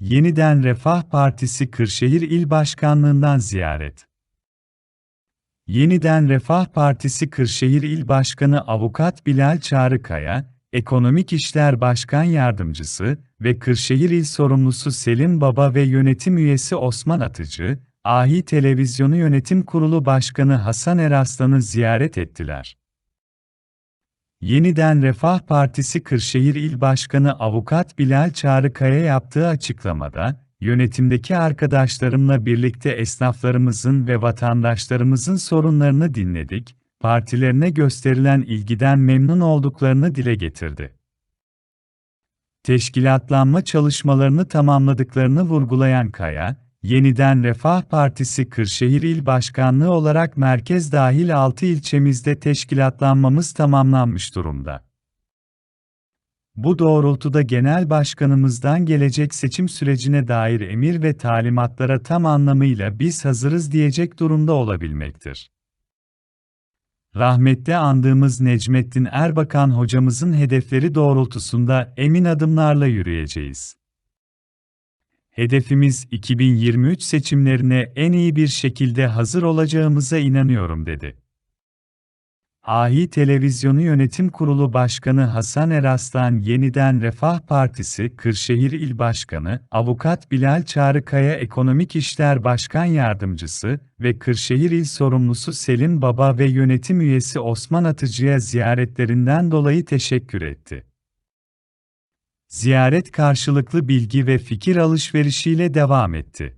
Yeniden Refah Partisi Kırşehir İl Başkanlığından ziyaret. Yeniden Refah Partisi Kırşehir İl Başkanı Avukat Bilal Çağrıkaya, Ekonomik İşler Başkan Yardımcısı ve Kırşehir İl Sorumlusu Selim Baba ve yönetim üyesi Osman Atıcı, Ahi Televizyonu Yönetim Kurulu Başkanı Hasan Eraslan'ı ziyaret ettiler. Yeniden Refah Partisi Kırşehir İl Başkanı Avukat Bilal Çağrıkaya yaptığı açıklamada, yönetimdeki arkadaşlarımla birlikte esnaflarımızın ve vatandaşlarımızın sorunlarını dinledik, partilerine gösterilen ilgiden memnun olduklarını dile getirdi. Teşkilatlanma çalışmalarını tamamladıklarını vurgulayan Kaya, Yeniden Refah Partisi Kırşehir İl Başkanlığı olarak merkez dahil 6 ilçemizde teşkilatlanmamız tamamlanmış durumda. Bu doğrultuda Genel Başkanımızdan gelecek seçim sürecine dair emir ve talimatlara tam anlamıyla biz hazırız diyecek durumda olabilmektir. Rahmetli andığımız Necmettin Erbakan hocamızın hedefleri doğrultusunda emin adımlarla yürüyeceğiz. Hedefimiz 2023 seçimlerine en iyi bir şekilde hazır olacağımıza inanıyorum dedi. Ahi Televizyonu Yönetim Kurulu Başkanı Hasan Eraslan Yeniden Refah Partisi Kırşehir İl Başkanı, Avukat Bilal Çağrıkaya Ekonomik İşler Başkan Yardımcısı ve Kırşehir İl Sorumlusu Selim Baba ve yönetim üyesi Osman Atıcı'ya ziyaretlerinden dolayı teşekkür etti. Ziyaret karşılıklı bilgi ve fikir alışverişiyle devam etti.